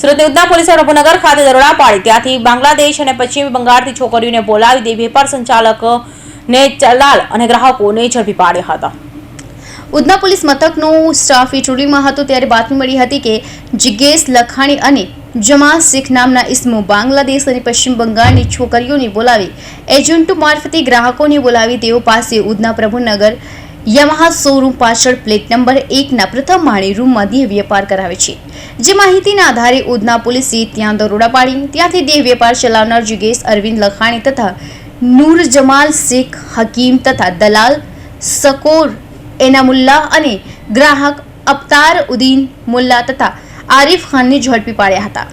સુરતની ઉધના પોલીસે પ્રભુનગર ખાતે દરોડા પાડી. ત્યાંથી બાંગ્લાદેશ અને પશ્ચિમ બંગાળથી છોકરીઓને બોલાવી દે વેપાર સંચાલકને ચલાલ અને ગ્રાહકોને ઝડપી પાડ્યા હતા. ઉધના પોલીસ મથકનો સ્ટાફ પેટ્રોલિંગમાં હતો ત્યારે બાતમી મળી હતી કે જિગ્ગેશ લખાણી અને જમા શેખ નામના ઇસમો બાંગ્લાદેશ અને પશ્ચિમ બંગાળની છોકરીઓને બોલાવી એજન્ટો મારફતે ગ્રાહકોને બોલાવી. તેઓ પાસે ઉધના પ્રભુનગર યમહા શોરૂમ પાછળ પ્લેટ નંબર એકના પ્રથમ માળી રૂમમાં દેહ વેપાર કરાવે છે. જે માહિતીના આધારે ઉધના પોલીસે ત્યાં દરોડા પાડી. ત્યાંથી દેહ વેપાર ચલાવનાર જુગેશ, અરવિંદ લખાણી તથા નૂર જમાલ, શેખ હકીમ તથા દલાલ, સકોર, એનામુલ્લા અને ગ્રાહક અબતાર ઉદ્દીન મુલ્લા તથા આરિફ ખાનને ઝડપી પાડ્યા હતા.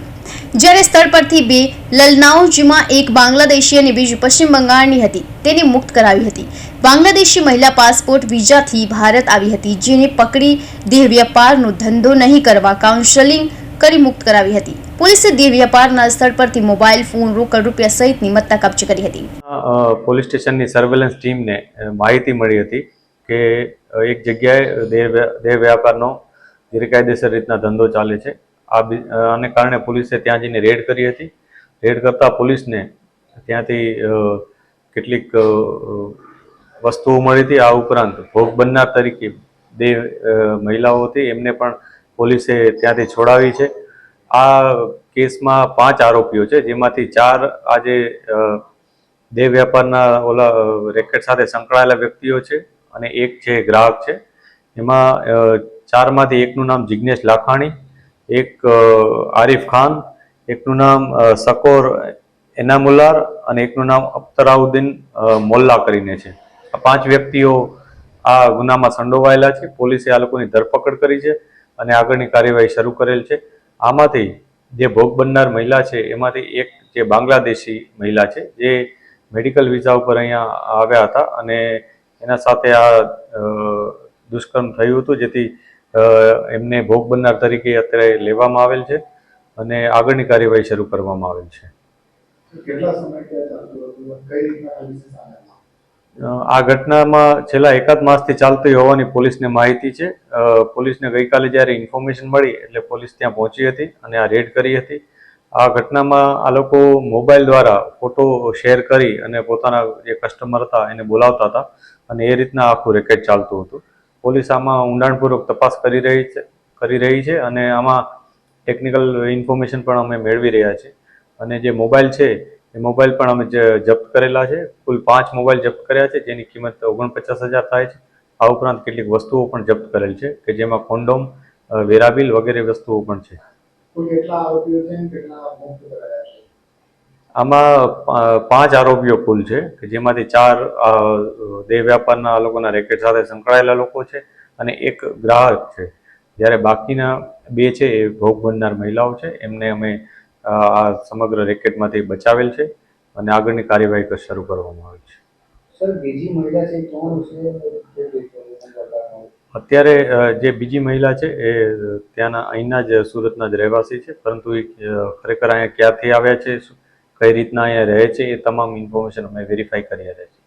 જ્યારે સ્થળ પરથી બે લલનાઉજીમાં એક બાંગ્લાદેશી અને બીજી પશ્ચિમ બંગાળની હતી, તેને મુક્ત કરાવી હતી. બાંગ્લાદેશી મહિલા પાસપોર્ટ વિઝાથી ભારત આવી હતી, જેને પકડી દેહ વ્યાપારનો ધંધો નહીં કરવા કાઉન્સેલિંગ કરી મુક્ત કરાવી હતી. પોલીસે દેહ વ્યાપારના સ્થળ પરથી મોબાઈલ, ફોન, રોકડ રૂપિયા સહિતની મત્તા કબજે કરી હતી. પોલીસ સ્ટેશનની સર્વેલન્સ ટીમને માહિતી મળી હતી કે એક જગ્યાએ દેહ વ્યાપારનો ગેરકાયદેસર રીતના ધંધો ચાલે છે. આ આને કારણે પોલીસે ત્યાં જઈને રેડ કરી હતી. રેડ કરતા પોલીસને ત્યાંથી કેટલીક વસ્તુઓ મળી હતી. આ ઉપરાંત ભોગ બનનાર તરીકે બે મહિલાઓ હતી. એમને પણ પોલીસે ત્યાંથી છોડાવી છે. આ કેસમાં પાંચ આરોપીઓ છે, જેમાંથી ચાર આજે દેહ વ્યાપારના ઓલા રેકેટ સાથે સંકળાયેલા વ્યક્તિઓ છે અને એક છે ગ્રાહક છે. એમાં ચારમાંથી એકનું નામ જિજ્ઞેશ લાખાણી એક આરિફ ખાન, એકનું નામ સકોર એનામુલ્લાર અને એકનું નામ અખ્તરાઉદ્દીન મોલ્લા કરીને છે. આ પાંચ વ્યક્તિઓ આ ગુનામાં સંડોવાયેલા છે. પોલીસે આ લોકોની ધરપકડ કરી છે અને આગળની કાર્યવાહી શરૂ કરેલ છે. આમાંથી જે ભોગ બનનાર મહિલા છે, એમાંથી એક જે બાંગ્લાદેશી મહિલા છે, જે મેડિકલ વિઝા ઉપર અહીંયા આવ્યા હતા અને એના સાથે આ દુષ્કર્મ થયું હતું. જેથી એમને ભોગ બનનાર તરીકે અત્યારે લેવામાં આવેલ છે અને આગળની કાર્યવાહી શરૂ કરવામાં આવેલ છે. આ ઘટનામાં છેલ્લા એકાદ માસથી ચાલતી હોવાની પોલીસને માહિતી છે. પોલીસને ગઈકાલે જ્યારે ઇન્ફોર્મેશન મળી એટલે પોલીસ ત્યાં પહોંચી હતી અને આ રેડ કરી હતી. આ ઘટનામાં આ લોકો મોબાઈલ દ્વારા ફોટો શેર કરી અને પોતાના જે કસ્ટમર હતા એને બોલાવતા હતા અને એ રીતના આખું રેકેટ ચાલતું હતું. પોલીસ આમાં ઊંડાણપૂર્વક તપાસ કરી રહી છે, કરી રહી છે અને આમાં ટેકનિકલ ઇન્ફોર્મેશન પણ અમે મેળવી રહ્યા છીએ. અને જે મોબાઈલ છે, એ મોબાઈલ પણ અમે જપ્ત કરેલા છે. કુલ પાંચ મોબાઈલ જપ્ત કર્યા છે, જેની કિંમત ઓગણપચાસ હજાર થાય છે. આ ઉપરાંત કેટલીક વસ્તુઓ પણ જપ્ત કરેલ છે, કે જેમાં કોન્ડોમ વેરાબિલ વગેરે વસ્તુઓ પણ છે. આમાં પાંચ આરોપીઓ કુલ છે કે જેમાંથી ચાર દેહ વ્યાપારના લોકોના રેકેટ સાથે સંકળાયેલા લોકો છે અને એક ગ્રાહક છે. જ્યારે બાકીના બે છે એ ભોગ બનનાર મહિલાઓ છે. એમને અમે આ સમગ્ર રેકેટમાંથી બચાવેલ છે અને આગળની કાર્યવાહી શરૂ કરવામાં આવી છે. સર બીજી મહિલા છે કોણ? અત્યારે જે બીજી મહિલા છે એ ત્યાંના અહીંના જ સુરતના જ રહેવાસી છે. પરંતુ એ ખરેખર અહીંયા ક્યાંથી આવ્યા છે કઈ રીતના અહીંયા રહે છે એ તમામ ઇન્ફોર્મેશન અમે વેરીફાઈ કરી રહ્યા છીએ.